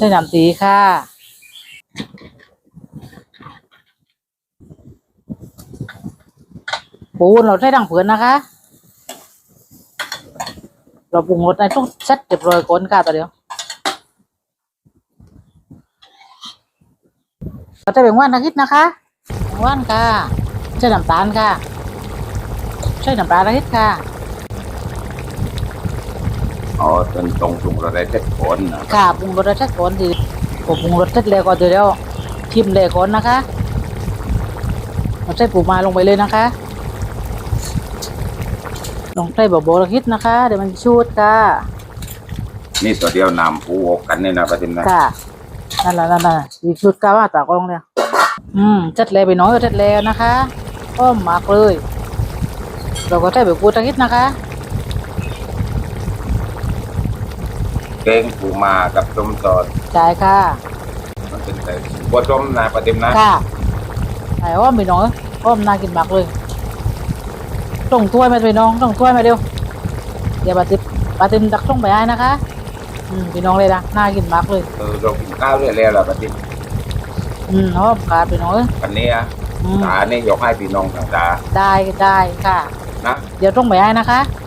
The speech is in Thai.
ช่น้ำตีค่ะ ปูนเราใช้ดังเผือนนะคะ เราปรุงรสในทุกเซ็ตเรียบร้อยก่อนค่ะตัวเดียวเราจะเป็นว่านอาทิตย์นะคะว่านค่ะใช้น้ำตาลค่ะใช้น้ำตาลอาทิตย์ค่ะ อ๋อจนตรงตรงเราได้เจ็ดคนนะค่ะปรุงรสเสร็จก่อนทีผมปรุงรสเสร็จแล้วก็เดี๋ยวชิมเลยก่อนนะคะเราใส่ปูมาลงไปเลยนะคะลงใส่บะโบระคิดนะคะ เดี๋ยวมันชูดค่ะนี่ตัวเดียวนำปูอกกันนี่นะประเด็นนะค่ะนั่นแหละนั่นแหละดีชุดก้าว่าตากล้องเนี่ยอืมเสร็จแล้วไปน้อยก็เสร็จแล้วนะคะก็หมักเลย เราก็ใส่แบบกูตะคิดนะคะ เกงปูมากับต้มซอสจ่ายค่ะ มันเป็นแต่บัวต้มนะประเด็นนะค่ะไอ้อ้อมไปน้อยอ้อมน่ากินมากเลยส่งถ้วยมาไปน้องส่งถ้วยมาเร็วเดี๋ยวปาติบปาติมดักส่งไปให้นะคะอืมพี่น้องเลยนะน่ากินมากเลยเออเรากินข้าวเรื่อยแล้วล่ะประเด็นอืมอ้อมขาดไปน้อยวันนี้อะอืมตานี่ยกให้พี่น้องทางตาได้ได้ค่ะนะเดี๋ยวส่งไปให้นะคะ